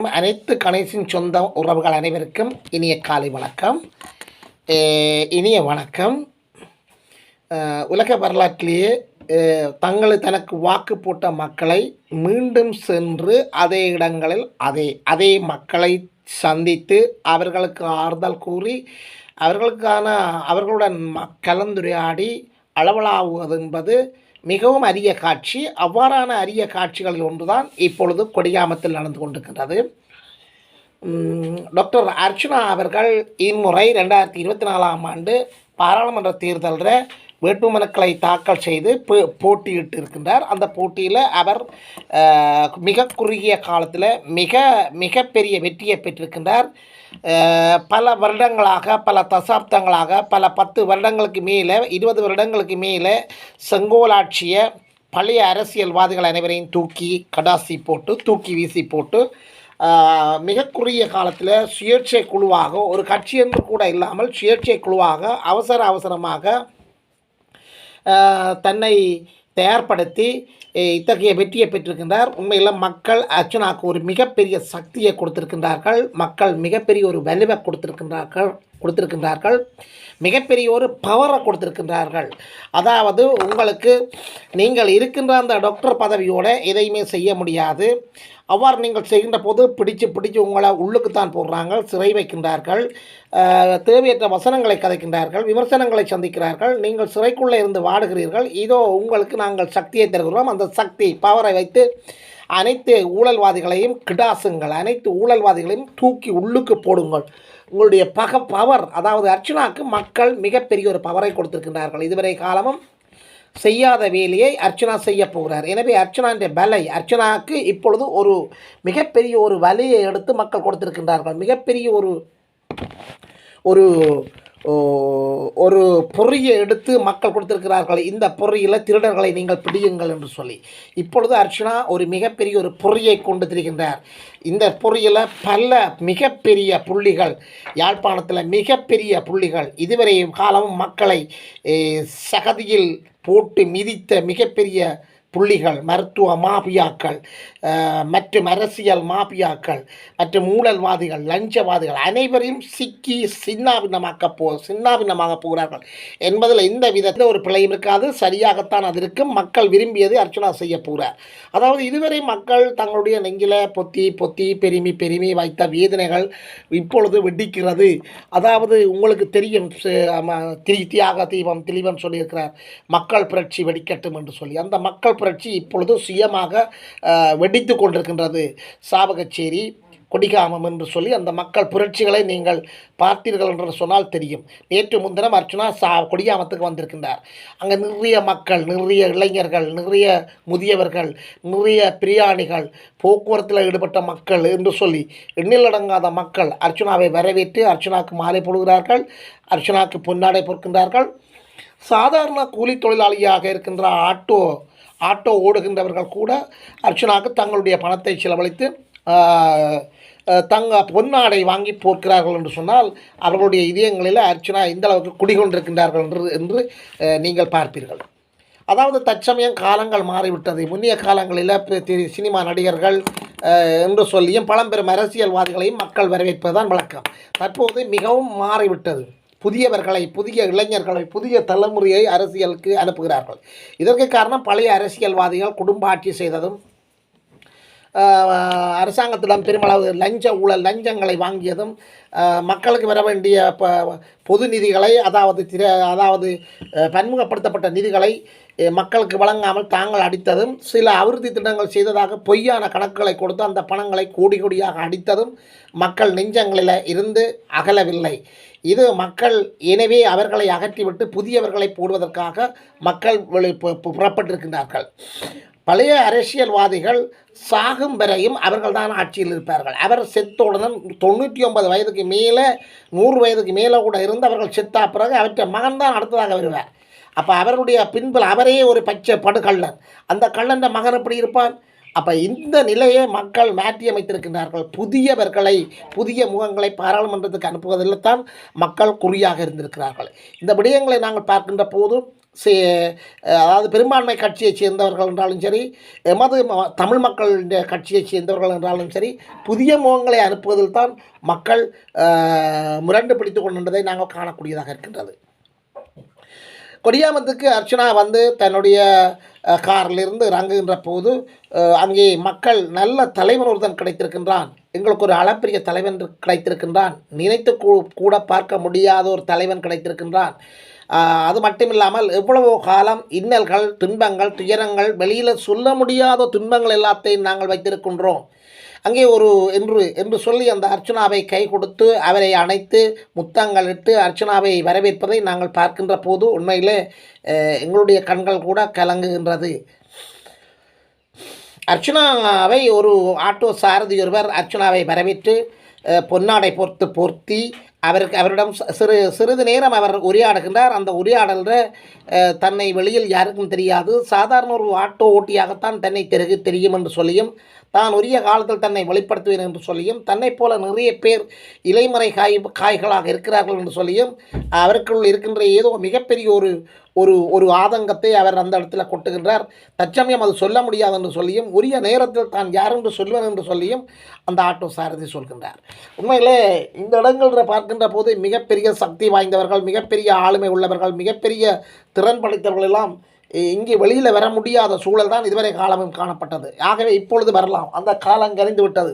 அனைத்து கணேசின் சொந்த உறவுகள் அனைவருக்கும் இனிய காலை வணக்கம். இனிய வணக்கம். உலக வரலாற்றிலேயே தங்களை தனக்கு வாக்கு போட்ட மக்களை மீண்டும் சென்று அதே இடங்களில் அதே அதே மக்களை சந்தித்து அவர்களுக்கு ஆறுதல் கூறி அவர்களுக்கான அவர்களுடன் ம- கலந்துரையாடி அளவலாவது என்பது மிகவும் அரிய காட்சி அவ்வாறான அரிய காட்சிகளில் ஒன்றுதான் இப்பொழுது கொடியாமத்தில் நடந்து கொண்டிருக்கின்றது. டாக்டர் அர்ச்சுனா அவர்கள் இம்முறை ரெண்டாயிரத்தி இருபத்தி நாலாம் ஆண்டு பாராளுமன்ற தேர்தலில் வேட்புமனுக்களை தாக்கல் செய்து போ- போட்டியிட்டு இருக்கின்றார். அந்த போட்டியில் அவர் மிக குறுகிய காலத்தில் மிக மிகப்பெரிய வெற்றியை பெற்றிருக்கின்றார். பல வருடங்களாக பல தசாப்தங்களாக பல பத்து வருடங்களுக்கு மேலே இருபது வருடங்களுக்கு மேலே செங்கோலாட்சிய பழைய அரசியல்வாதிகள் அனைவரையும் தூக்கி கடாசி போட்டு தூக்கி வீசி போட்டு மிக குறுகிய காலத்தில் சுயேட்சை குழுவாக ஒரு கட்சி என்று கூட இல்லாமல் சுயேட்சை குழுவாக அவசர அவசரமாக தன்னை தயார்படுத்தி இத்தகைய வெற்றியை பெற்றிருக்கின்றார். உண்மையில் மக்கள் அர்ச்சனாவுக்கு ஒரு மிகப்பெரிய சக்தியை கொடுத்திருக்கின்றார்கள். மக்கள் மிகப்பெரிய ஒரு வலுவை கொடுத்திருக்கின்றார்கள் கொடுத்திருக்கின்றார்கள். மிகப்பெரிய ஒரு பவரை கொடுத்திருக்கின்றார்கள். அதாவது உங்களுக்கு நீங்கள் இருக்கின்ற அந்த டாக்டர் பதவியோடு எதையுமே செய்ய முடியாது. அவ்வாறு நீங்கள் செய்கின்ற போது பிடிச்சு பிடிச்சு உங்களை உள்ளுக்குத்தான் போடுறாங்க சிறை வைக்கின்றார்கள் தேவையற்ற வசனங்களை கதைக்கின்றார்கள் விமர்சனங்களை சந்திக்கிறார்கள் நீங்கள் சிறைக்குள்ளே இருந்து வாடுகிறீர்கள் இதோ உங்களுக்கு நாங்கள் சக்தியை தருகிறோம் அந்த சக்தி பவரை வைத்து அனைத்து ஊழல்வாதிகளையும் கிடாசுங்கள் அனைத்து ஊழல்வாதிகளையும் தூக்கி உள்ளுக்கு போடுங்கள். உங்களுடைய பக பவர் அதாவது அர்ச்சனாக்கு மக்கள் மிகப்பெரிய ஒரு பவரை கொடுத்திருக்கின்றார்கள். இதுவரை காலமும் செய்யாத வேலையை அர்ச்சனா செய்ய போகிறார். எனவே அர்ச்சனான்ற வலை அர்ச்சனாவுக்கு இப்பொழுது ஒரு மிகப்பெரிய ஒரு வலையை எடுத்து மக்கள் கொடுத்திருக்கின்றார்கள். மிகப்பெரிய ஒரு ஒரு ஒரு பொறியை எடுத்து மக்கள் கொடுத்திருக்கிறார்கள். இந்த பொறியில் திருடர்களை நீங்கள் பிடியுங்கள் என்று சொல்லி. இப்பொழுது அர்ச்சனா ஒரு மிகப்பெரிய ஒரு பொறியை கொண்டு திரிகின்றார். இந்த பொறியில் பல மிகப்பெரிய புள்ளிகள் யாழ்ப்பாணத்தில் மிகப்பெரிய புள்ளிகள். இதுவரையும் காலமும் மக்களை சகதியில் போட்டு மிதித்த மிகப்பெரிய புள்ளிகள் மருத்துவ மாபியாக்கள் மற்றும் அரசியல் மாபியாக்கள் மற்றும் ஊழல்வாதிகள் லஞ்சவாதிகள் அனைவரையும் சிக்கி சின்னாபின்னமாக்க போ சின்னாபின்னமாக போகிறார்கள். என்பதில் எந்த விதத்தில் ஒரு பிழையும் இருக்காது. சரியாகத்தான் அது இருக்கும். மக்கள் விரும்பியது அர்ச்சனா செய்ய போகிறார் அதாவது இதுவரை மக்கள் தங்களுடைய நெஞ்சில பொத்தி பொத்தி பெருமி பெருமி வைத்த வேதனைகள் இப்பொழுது வெடிக்கிறது. அதாவது உங்களுக்கு தெரியும் திரி தியாக தீபம் திலீபன் சொல்லியிருக்கிறார். மக்கள் புரட்சி வெடிக்கட்டும் என்று சொல்லி. அந்த மக்கள் புரட்சி இப்பொழுது சுயமாக வெடித்து கொண்டிருக்கின்றது. சாவகச்சேரி கொடிகாமம் என்று சொல்லி அந்த மக்கள் புரட்சிகளை நீங்கள் பார்த்தீர்கள் என்று சொன்னால் தெரியும். நேற்று முன்தினம் அர்ச்சுனா சா கொடியாமத்துக்கு வந்திருக்கின்றார். அங்கே நிறைய மக்கள் நிறைய இளைஞர்கள் நிறைய முதியவர்கள் நிறைய பிரியாணிகள் போக்குவரத்தில் ஈடுபட்ட மக்கள் என்று சொல்லி எண்ணிலடங்காத மக்கள் அர்ச்சுனாவை வரவேற்று அர்ச்சுனாக்கு மாலை போடுகிறார்கள் அர்ச்சுனாக்கு பொன்னாடை பொறுக்கின்றார்கள். சாதாரண கூலி தொழிலாளியாக இருக்கின்ற ஆட்டோ ஆட்டோ ஓடுகின்றவர்கள் கூட அர்ச்சனாவுக்கு தங்களுடைய பணத்தை செலவழித்து தங்க பொன்னாடை வாங்கி போர்க்கிறார்கள் என்று சொன்னால் அவர்களுடைய இதயங்களில் அர்ச்சனா இந்த அளவுக்கு குடிகொண்டிருக்கின்றார்கள் என்று என்று நீங்கள் பார்ப்பீர்கள். அதாவது தற்சமயம் காலங்கள் மாறிவிட்டது. முன்னிய காலங்களில் சினிமா நடிகர்கள் என்று சொல்லியும் பழம்பெரும் அரசியல்வாதிகளையும் மக்கள் வரவேற்பதுதான் வழக்கம். தற்போது மிகவும் மாறிவிட்டது. புதியவர்களை புதிய இளைஞர்களை புதிய தலைமுறையை அரசியலுக்கு அனுப்புகிறார்கள். இதற்கு காரணம் பழைய அரசியல்வாதிகள் குடும்ப ஆட்சி செய்ததும் அரசாங்கத்திடம் பெருமளவு லஞ்ச ஊழல் லஞ்சங்களை வாங்கியதும் மக்களுக்கு வர வேண்டிய ப பொது நிதிகளை அதாவது திர அதாவது பன்முகப்படுத்தப்பட்ட நிதிகளை மக்களுக்கு வழங்காமல் தாங்கள் அடித்ததும் சில அபிவிருத்தி திட்டங்கள் செய்ததாக பொய்யான கணக்குகளை கொடுத்து அந்த பணங்களை கோடி கோடியாக அடித்ததும் மக்கள் நெஞ்சங்களில் இருந்து அகலவில்லை. இது மக்கள் எனவே அவர்களை அகற்றிவிட்டு புதியவர்களை போடுவதற்காக மக்கள் புறப்பட்டிருக்கின்றார்கள். பழைய அரசியல்வாதிகள் சாகும் வரையும் அவர்கள்தான் ஆட்சியில் இருப்பார்கள். அவர் செத்தவுடன் தொண்ணூற்றி ஒன்பது வயதுக்கு மேலே நூறு வயதுக்கு மேலே கூட இருந்து அவர்கள் செத்தா பிறகு அவற்றை மகன் தான் அடுத்ததாக வருவார். அப்போ அவருடைய பின்பில் அவரே ஒரு பச்சை படுகள்ளன். அந்த கள்ளன்ற மகன் எப்படி இருப்பான்? அப்போ இந்த நிலையை மக்கள் மாற்றியமைத்திருக்கின்றார்கள். புதியவர்களை புதிய முகங்களை பாராளுமன்றத்துக்கு அனுப்புவதில் தான் மக்கள் குறியாக இருந்திருக்கிறார்கள். இந்த விடயங்களை நாங்கள் பார்க்கின்ற போது சே அதாவது பெரும்பான்மை கட்சியைச் சேர்ந்தவர்கள் என்றாலும் சரி எமது ம- தமிழ் மக்களுடைய கட்சியைச் சேர்ந்தவர்கள் என்றாலும் சரி புதிய முகங்களை அனுப்புவதில் தான் மக்கள் முரண்டு பிடித்து கொண்டிருந்ததை நாங்கள் காணக்கூடியதாக இருக்கின்றது. கொடியாமத்துக்கு அர்ச்சனா வந்து தன்னுடைய காரிலிருந்து இறங்குகின்ற போது அங்கே மக்கள் நல்ல தலைவன் ஒருத்தன் கிடைத்திருக்கின்றான். எங்களுக்கு ஒரு அளப்பரிய தலைவன் கிடைத்திருக்கின்றான். நினைத்து கூ- கூட பார்க்க முடியாத ஒரு தலைவன் கிடைத்திருக்கின்றான். அது மட்டும் இல்லாமல் எவ்வளவோ காலம் இன்னல்கள் துன்பங்கள் துயரங்கள் வெளியில் சொல்ல முடியாத துன்பங்கள் எல்லாத்தையும் நாங்கள் வைத்திருக்கின்றோம். அங்கே ஒரு என்று என்று சொல்லி அந்த அர்ச்சனாவை கை கொடுத்து அவரை அணைத்து முத்தங்கள் இட்டு அர்ச்சனாவை வரவேற்பதை நாங்கள் பார்க்கின்ற போது உண்மையிலே எங்களுடைய கண்கள் கூட கலங்குகின்றது. அர்ச்சனாவை ஒரு ஆட்டோ சாரதி ஒருவர் அர்ச்சனாவை வரவேற்று பொன்னாடை பொறுத்து பொருத்தி அவருக்கு அவரிடம் ச- சிறு சிறிது நேரம் அவர் உரையாடுகின்றார். அந்த உரையாடலில் தன்னை வெளியில் யாருக்கும் தெரியாது. சாதாரண ஒரு ஆட்டோ ஓட்டியாகத்தான் தன்னை தெரு தெரியும் என்று சொல்லியும் தான் உரிய காலத்தில் தன்னை வெளிப்படுத்துவேன் என்று சொல்லியும் தன்னைப் போல நிறைய பேர் இலைமறை காய் காய்களாக இருக்கிறார்கள் என்று சொல்லியும் அவருக்குள் இருக்கின்ற ஏதோ மிகப்பெரிய ஒரு ஒரு ஒரு ஆதங்கத்தை அவர் அந்த இடத்துல கொட்டுகின்றார். தற்சமயம் அது சொல்ல முடியாது என்று சொல்லியும் உரிய நேரத்தில் தான் யார் என்று சொல்வேன் என்று சொல்லியும் அந்த ஆட்டோ சாரதி சொல்கின்றார். உண்மையிலே இந்த இடங்களில் பார்க்கின்ற போது மிகப்பெரிய சக்தி வாய்ந்தவர்கள் மிகப்பெரிய ஆளுமை உள்ளவர்கள் மிகப்பெரிய திறன் படைத்தவர்கள் எல்லாம் இங்கே வெளியில் வர முடியாத சூழல் தான் இதுவரை காலமும் காணப்பட்டது. ஆகவே இப்பொழுது வரலாம். அந்த காலம் கரைந்து விட்டது.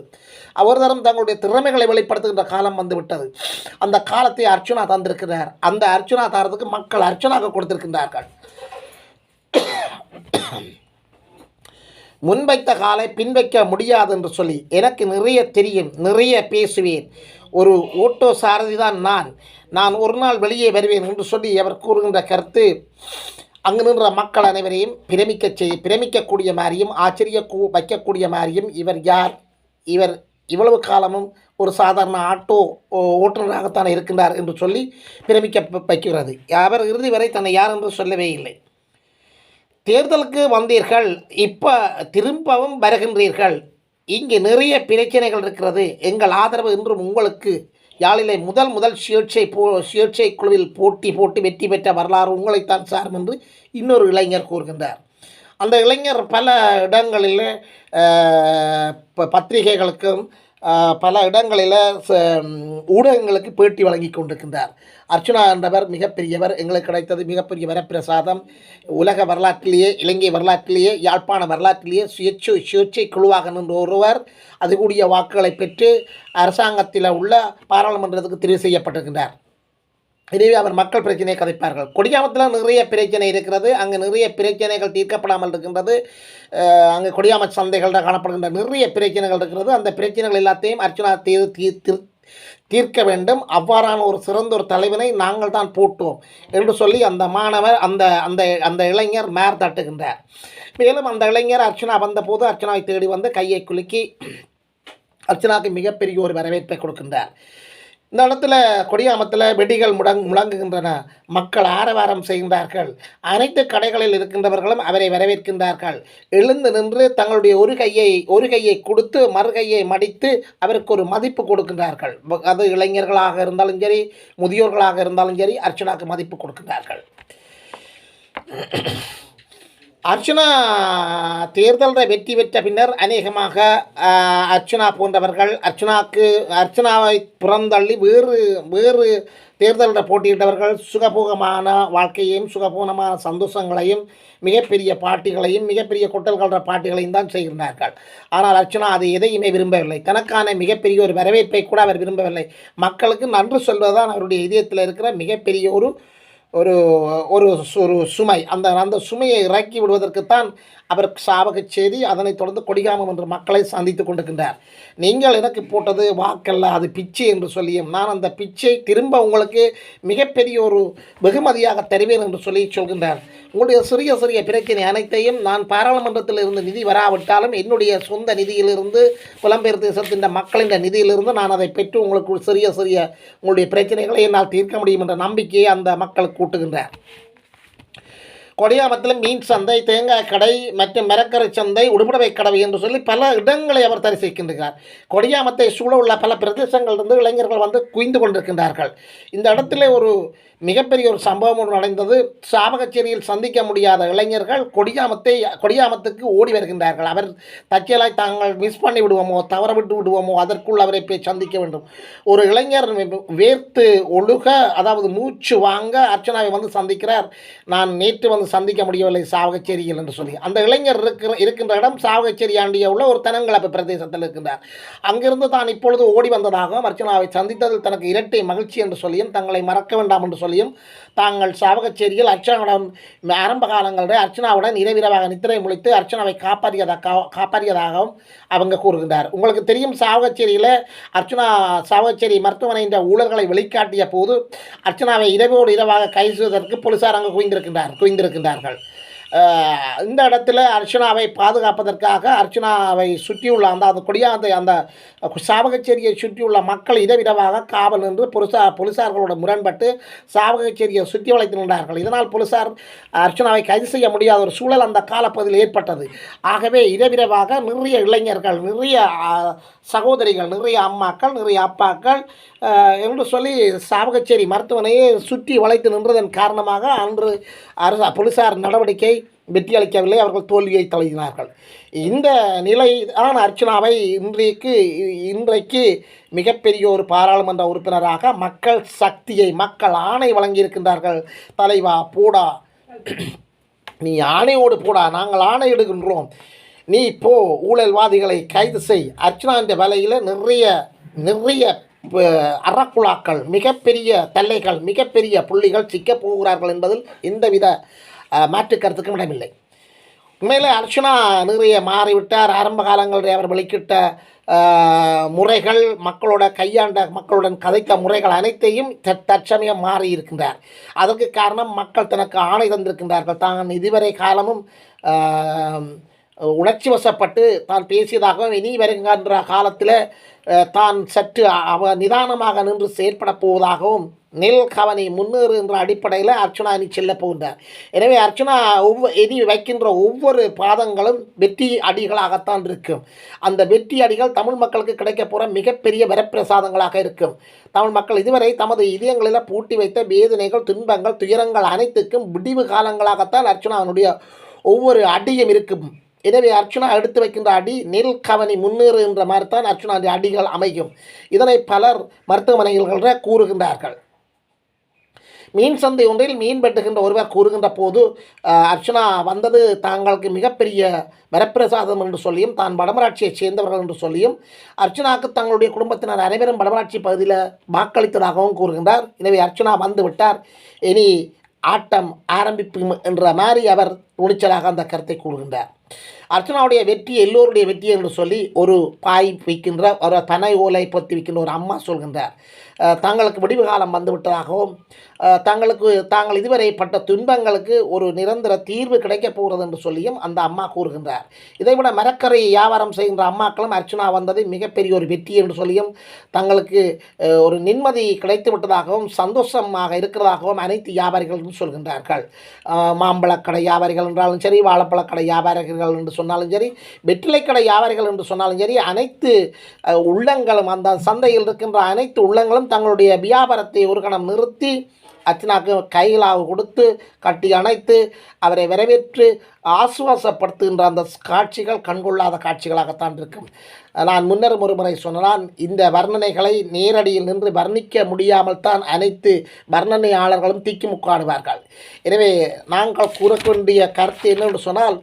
அவர் தரம் தங்களுடைய திறமைகளை வெளிப்படுத்துகின்ற காலம் வந்து விட்டது. அந்த காலத்தை அர்ச்சனா தந்திருக்கிறார். அந்த அர்ச்சனா தாரத்துக்கு மக்கள் அர்ச்சனாக கொடுத்திருக்கின்றார்கள். முன்வைத்த காலை பின்வைக்க முடியாது என்று சொல்லி எனக்கு நிறைய தெரியும். நிறைய பேசுவேன். ஒரு ஓட்டோ சாரதி தான் நான். நான் ஒரு நாள் வெளியே வருவேன் என்று சொல்லி அவர் கூறுகின்ற கருத்து அங்கு நின்ற மக்கள் அனைவரையும் பிரமிக்க செய் பிரமிக்கக்கூடிய மாதிரியும் ஆச்சரிய கூ- வைக்கக்கூடிய மாதிரியும் இவர் யார்? இவர் இவ்வளவு காலமும் ஒரு சாதாரண ஆட்டோ ஓ- ஓட்டுநராகத்தான் இருக்கின்றார் என்று சொல்லி பிரமிக்க வைக்கிறது. அவர் இறுதி வரை தன்னை யார் என்று சொல்லவே இல்லை. தேர்தலுக்கு வந்தீர்கள் இப்போ திரும்பவும் வருகின்றீர்கள். இங்கே நிறைய பிரச்சனைகள் இருக்கிறது. எங்கள் ஆதரவு இன்றும் உங்களுக்கு யாழிலே முதல் முதல் சுயேட்சை போ சுயேட்சை குழுவில் போட்டி போட்டு வெற்றி பெற்ற வரலாறு உங்களைத்தான் சாரும் என்று இன்னொரு இளைஞர் கூறுகின்றார். அந்த இளைஞர் பல இடங்களில் ப- பத்திரிகைகளுக்கும் பல இடங்களில் ச- ஊடகங்களுக்கு பேட்டி வழங்கி கொண்டிருக்கின்றார். அர்ச்சுனா என்றவர் மிகப்பெரியவர் எங்களுக்கு கிடைத்தது மிகப்பெரிய வரப்பிரசாதம். உலக வரலாற்றிலேயே இலங்கை வரலாற்றிலேயே யாழ்ப்பாண வரலாற்றிலேயே சுயேட்சை சுயேட்சை குழுவாக நின்ற ஒருவர் அது கூடிய வாக்குகளை பெற்று அரசாங்கத்தில் உள்ள பாராளுமன்றத்துக்கு தெரிவு செய்யப்பட்டிருக்கின்றார். எனவே அவர் மக்கள் பிரச்சனையை கதைப்பார்கள். கொடியாமத்தில் நிறைய பிரச்சனை இருக்கிறது. அங்கே நிறைய பிரச்சனைகள் தீர்க்கப்படாமல் இருக்கின்றது. அங்கே கொடியாம சந்தைகளில் காணப்படுகின்ற நிறைய பிரச்சனைகள் இருக்கிறது. அந்த பிரச்சனைகள் எல்லாத்தையும் அர்ச்சனா தீர் தீர் தீர்க்க வேண்டும். அவ்வாறான ஒரு சிறந்த ஒரு தலைவனை நாங்கள் தான் போட்டோம் என்று சொல்லி அந்த மாணவர் அந்த அந்த அந்த இளைஞர் மேர் தட்டுகின்றார். மேலும் அந்த இளைஞர் அர்ச்சனா வந்தபோது அர்ச்சனாவை தேடி வந்து கையை குலுக்கி அர்ச்சனாவுக்கு மிகப்பெரிய ஒரு வரவேற்பை கொடுக்கின்றார். இந்த இடத்துல கொடியாமத்தில் வெடிகள் முடங் முழங்குகின்றன. மக்கள் ஆரவாரம் செய்கின்றார்கள். அனைத்து கடைகளில் இருக்கின்றவர்களும் அவரை வரவேற்கின்றார்கள். எழுந்து நின்று தங்களுடைய ஒரு கையை ஒரு கையை கொடுத்து மறு கையை மடித்து அவருக்கு ஒரு மதிப்பு கொடுக்கின்றார்கள். அது இளைஞர்களாக இருந்தாலும் சரி முதியோர்களாக இருந்தாலும் சரி அர்ச்சனாக்கு மதிப்பு கொடுக்கின்றார்கள். அர்ச்சனா தேர்தலில் வெற்றி பெற்ற பின்னர் அநேகமாக அர்ச்சுனா அர்ச்சனா போன்றவர்கள் அர்ச்சனாக்கு அர்ச்சனாவை புறந்தள்ளி வேறு வேறு தேர்தலில் போட்டியிட்டவர்கள் சுகபோகமான வாழ்க்கையையும் சுகபோகமான சந்தோஷங்களையும் மிகப்பெரிய பாட்டிகளையும் மிகப்பெரிய கொட்டல்கள பாட்டிகளையும் தான் செய்கிறார்கள் ஆனால் அர்ச்சனா அது எதையுமே விரும்பவில்லை. தனக்கான மிகப்பெரிய ஒரு வரவேற்பை கூட அவர் விரும்பவில்லை. மக்களுக்கு நன்று சொல்வதுதான் அவருடைய இதயத்தில் இருக்கிற மிகப்பெரிய ஒரு ஒரு ஒரு சு- ஒரு சுமை அந்த அந்த சுமையை இறக்கி விடுவதற்குத்தான் அவர் சாவகச் செய்தி அதனைத் தொடர்ந்து கொடிகாமம் என்று மக்களை சந்தித்து கொண்டிருக்கின்றார். நீங்கள் எனக்கு போட்டது வாக்கல்ல அது பிச்சை என்று சொல்லியும் நான் அந்த பிச்சை திரும்ப உங்களுக்கு மிகப்பெரிய ஒரு வெகுமதியாக தருவேன் என்று சொல்லி சொல்கின்றார். உங்களுடைய சிறிய சிறிய பிரச்சனை அனைத்தையும் நான் பாராளுமன்றத்தில் இருந்து நிதி வராவிட்டாலும் என்னுடைய சொந்த நிதியிலிருந்து புலம்பெயர் தேசத்தின் மக்களின் நிதியிலிருந்து நான் அதை பெற்று உங்களுக்கு சிறிய சிறிய உங்களுடைய பிரச்சனைகளை என்னால் தீர்க்க முடியும் என்ற நம்பிக்கையை அந்த மக்களுக்கு கூட்டுகின்றார். கொடியாமத்தில் மீன் சந்தை தேங்காய் கடை மற்றும் மரக்கரை சந்தை உடுபடவை கடவை என்று சொல்லி பல இடங்களை அவர் தரிசிக்கின்றார். கொடியாமத்தை சூழ உள்ள பல பிரதேசங்களிலிருந்து இளைஞர்கள் வந்து குவிந்து கொண்டிருக்கின்றார்கள். இந்த இடத்துல ஒரு மிகப்பெரிய ஒரு சம்பவம் ஒன்று நடந்தது. சாவகச்சேரியில் சந்திக்க முடியாத இளைஞர்கள் கொடியாமத்தை கொடியாமத்துக்கு ஓடி வருகின்றார்கள். அவர் தற்செயலாய் தாங்கள் மிஸ் பண்ணி விடுவோமோ தவற விட்டு விடுவோமோ அதற்குள் அவரை போய் சந்திக்க வேண்டும். ஒரு இளைஞர் வேர்த்து ஒழுக அதாவது மூச்சு வாங்க அர்ச்சனாவை வந்து சந்திக்கிறார். நான் நேற்று வந்து சந்திக்க முடியவில்லை சாவகச்சேரியில் என்று சொல்லி. அந்த இளைஞர் இருக்கிற இருக்கின்ற இடம் சாவகச்சேரி ஆண்டிய உள்ள ஒரு தெனங்கிழப்பு பிரதேசத்தில் இருக்கின்றார். அங்கிருந்து தான் இப்பொழுது ஓடி வந்ததாகவும் அர்ச்சனாவை சந்தித்ததில் தனக்கு இரட்டை மகிழ்ச்சி என்று சொல்லியும் தங்களை மறக்க வேண்டாம் என்று சொல்லியும் தாங்கள் சாவகச்சேரியில் அர்ச்சனாவுடன் ஆரம்ப காலங்களில் அர்ச்சனாவுடன் இரவிரவாக நித்திரை முழித்து அர்ச்சனாவை காப்பாற்றியதாக காப்பாற்றியதாகவும் அவங்க கூறுகின்றார். உங்களுக்கு தெரியும் சாவகச்சேரியில் அர்ச்சனா சாவகச்சேரி மருத்துவமனையின் ஊழல்களை வெளிக்காட்டிய போது அர்ச்சனாவை இரவோடு இரவாக கைது செய்வதற்கு போலீசார் அங்கு குவிந்திருக்கின்றார் குவிந்திருக்கின்றார்கள். இந்த இடத்துல அர்ச்சனாவை பாதுகாப்பதற்காக அர்ச்சனாவை சுற்றியுள்ள அந்த அந்த கொடியாந்த அந்த சாவகச்சேரியை சுற்றியுள்ள மக்கள் இதவிதமாக காவல் நின்று போலீசா போலீசார்களோட முரண்பட்டு சாவகச்சேரியை சுற்றி வளைத்து நின்றார்கள். இதனால் போலீசார் அர்ச்சனாவை கைது செய்ய முடியாத ஒரு சூழல் அந்த காலப்பகுதியில் ஏற்பட்டது. ஆகவே இதவிதமாக நிறைய இளைஞர்கள் நிறைய சகோதரிகள் நிறைய அம்மாக்கள் நிறைய அப்பாக்கள் என்று சொல்லி சாவகச்சேரி மருத்துவமனையை சுற்றி வளைத்து நின்றதன் காரணமாக அன்று அரசு போலீசார் நடவடிக்கை வெற்றி அளிக்கவில்லை அவர்கள் தோல்வியை தழுவினார்கள். இந்த நிலை தான் அர்ச்சனாவை இன்றைக்கு இன்றைக்கு மிகப்பெரிய ஒரு பாராளுமன்ற உறுப்பினராக மக்கள் சக்தியை மக்கள் ஆணை வழங்கியிருக்கின்றார்கள். தலைவா போடா. நீ ஆணையோடு போடா நாங்கள் ஆணையிடுகின்றோம் நீ போ ஊழல்வாதிகளை கைது செய். அர்ச்சனா என்ற வேலையில் நிறைய நிறைய அறக்குழாக்கள் மிகப்பெரிய தல்லைகள் மிகப்பெரிய புள்ளிகள் சிக்கப் போகிறார்கள் என்பதில் எந்தவித மாற்று கருத்துக்கும் இடமில்லை. உண்மையில் அர்ச்சனா நிறைய மாறிவிட்டார். ஆரம்ப காலங்களில் அவர் வெளிக்கிட்ட முறைகள் மக்களோட கையாண்ட மக்களுடன் கதைத்த முறைகள் அனைத்தையும் தற்சமயம் மாறி இருக்கின்றார். அதற்கு காரணம் மக்கள் தனக்கு ஆணை தந்திருக்கின்றார்கள். தான் இதுவரை காலமும் உணர்ச்சி வசப்பட்டு தான் பேசியதாகவும் இனி வருகின்ற காலத்தில் தான் சற்று அவ நிதானமாக நின்று செயற்பட போவதாகவும் நெல் கவனி முன்னேறு என்ற அடிப்படையில் அர்ச்சனா இனி செல்ல போகின்றார். எனவே அர்ச்சனா ஒவ்வொரு எதி வைக்கின்ற ஒவ்வொரு பாதங்களும் வெற்றி அடிகளாகத்தான் இருக்கும். அந்த வெற்றி அடிகள் தமிழ் மக்களுக்கு கிடைக்க போகிற மிகப்பெரிய வரப்பிரசாதங்களாக இருக்கும். தமிழ் மக்கள் இதுவரை தமது இதயங்களில் பூட்டி வைத்த வேதனைகள் துன்பங்கள் துயரங்கள் அனைத்துக்கும் விடிவு காலங்களாகத்தான் அர்ச்சனாவினுடைய ஒவ்வொரு அடியும் இருக்கும். எனவே அர்ச்சனா எடுத்து வைக்கின்ற அடி நெல் கவனி முன்னேறு என்ற மாதிரி தான் அர்ச்சனாவுடைய அடிகள் அமையும். இதனை பலர் மருத்துவமனைகளில் கூறுகின்றார்கள். மீன் சந்தை ஒன்றில் மீன் வெட்டுகின்ற ஒருவர் கூறுகின்ற போது அர்ச்சனா வந்தது தாங்களுக்கு மிகப்பெரிய வரப்பிரசாதம் என்று சொல்லியும் தான் வடமராட்சியைச் சேர்ந்தவர்கள் என்று சொல்லியும் அர்ச்சனாவுக்கு தங்களுடைய குடும்பத்தினர் அனைவரும் வடமராட்சி பகுதியில் வாக்களித்ததாகவும் கூறுகின்றார். எனவே அர்ச்சனா வந்து விட்டார். இனி ஆட்டம் ஆரம்பிப்பு என்ற மாதிரி அவர் துணிச்சலாக அந்த கருத்தை கூறுகின்றார். அர்ச்சனாவுடைய வெற்றி எல்லோருடைய வெற்றி என்று சொல்லி ஒரு பாய் வைக்கின்ற ஒரு பனை ஓலை பற்றி வைக்கின்ற ஒரு அம்மா சொல்கின்றார். தங்களுக்கு முடிவு காலம் வந்துவிட்டதாகவும் தங்களுக்கு தாங்கள் இதுவரை பட்ட துன்பங்களுக்கு ஒரு நிரந்தர தீர்வு கிடைக்கப் போகிறது என்று சொல்லியும் அந்த அம்மா கூறுகின்றார். இதைவிட மரக்கரை வியாபாரம் செய்கின்ற அம்மாக்களும் அர்ச்சனா வந்தது மிகப்பெரிய ஒரு வெற்றி என்று சொல்லியும் தங்களுக்கு ஒரு நிம்மதி கிடைத்து விட்டதாகவும் சந்தோஷமாக இருக்கிறதாகவும் அனைத்து வியாபாரிகளும் சொல்கின்றார்கள். மாம்பழக்கடை வியாபாரிகள் என்றாலும் சரி வாழைப்பழக்கடை வியாபாரிகள் என்று சொன்னாலும் சரி வெற்றிலைக்கடை வியாபாரிகள் என்று சொன்னாலும் சரி அனைத்து உள்ளங்களும் அந்த சந்தையில் இருக்கின்ற அனைத்து உள்ளங்களும் தங்களுடைய வியாபாரத்தை ஒரு கணம் நிறுத்தி அர்ச்சனாக்கு கைகளாக கொடுத்து கட்டி அணைத்து அவரை வரவேற்று ஆசுவாசப்படுத்துகின்ற அந்த காட்சிகள் கண்கொள்ளாத காட்சிகளாகத்தான் இருக்கும். நான் முன்னர் ஒரு முறை சொன்னான் இந்த வர்ணனைகளை நேரடியில் நின்று வர்ணிக்க முடியாமல் தான் அனைத்து வர்ணனையாளர்களும் தீக்கி முக்காடுவார்கள். எனவே நாங்கள் கூறக்கூடிய கருத்து என்னென்று சொன்னால்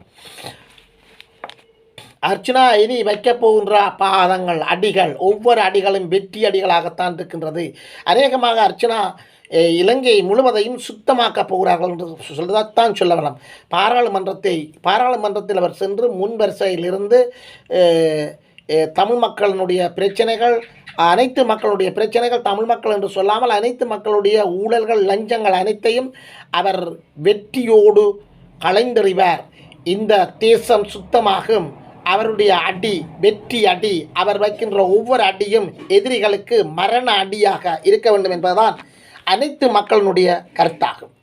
அர்ச்சனா இனி வைக்கப் போகின்ற பாதங்கள் அடிகள் ஒவ்வொரு அடிகளும் வெற்றி அடிகளாகத்தான் இருக்கின்றது. அநேகமாக அர்ச்சனா இலங்கை முழுவதையும் சுத்தமாக்கப் போகிறார்கள் என்று சொல்லதான் சொல்ல வேணும் பாராளுமன்றத்தை பாராளுமன்றத்தில் அவர் சென்று முன்வரிசையிலிருந்து தமிழ் மக்களினுடைய பிரச்சனைகள் அனைத்து மக்களுடைய பிரச்சனைகள் தமிழ் மக்கள் என்று சொல்லாமல் அனைத்து மக்களுடைய ஊழல்கள் லஞ்சங்கள் அனைத்தையும் அவர் வெற்றியோடு களைந்தெறிவார். இந்த தேசம் சுத்தமாகும். அவருடைய அடி வெற்றி அடி அவர் வைக்கின்ற ஒவ்வொரு அடியும் எதிரிகளுக்கு மரண அடியாக இருக்க வேண்டும் என்பதுதான் அனைத்து மக்களினுடைய கருத்தாகும்.